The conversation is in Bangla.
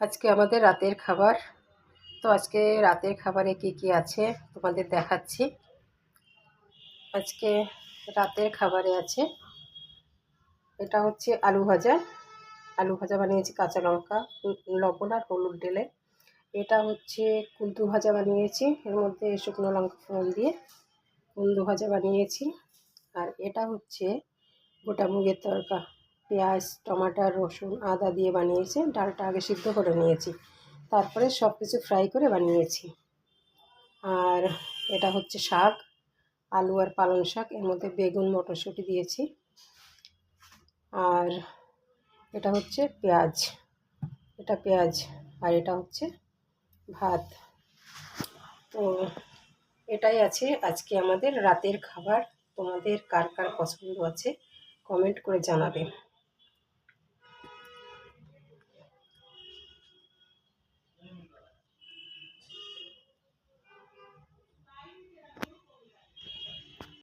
আজকে আমাদের রাতের খাবার। তো আজকে রাতের খাবারে কি কি আছে তোমাদের দেখাচ্ছি। আজকে রাতের খাবারে আছে। এটা হচ্ছে আলু ভাজা। আলু ভাজা বানিয়েছি কাঁচা লঙ্কা, লবণ আর হলুদ ঢেলে এটা হচ্ছে কুন্দু ভাজা বানিয়েছি, এর মধ্যে শুকনো লঙ্কা ফোড়ন দিয়ে কুন্দু ভাজা বানিয়েছি। আর এটা হচ্ছে গোটা মুগের তরকা। পেঁয়াজ, টমাটার, রসুন আদা দিয়ে বানিয়েছি। ডালটা আগে সিদ্ধ করে নিয়েছি। তারপরে সব কিছু ফ্রাই করে বানিয়েছি। আর এটা হচ্ছে শাক, আলু আর পালং শাক। এর মধ্যে বেগুন, মটরশুঁটি দিয়েছি। আর এটা হচ্ছে পেঁয়াজ। এটা পেঁয়াজ আর এটা হচ্ছে ভাত। তো এটাই আছে আজকে আমাদের রাতের খাবার। তোমাদের কার কার পছন্দ আছে, কমেন্ট করে জানাবে।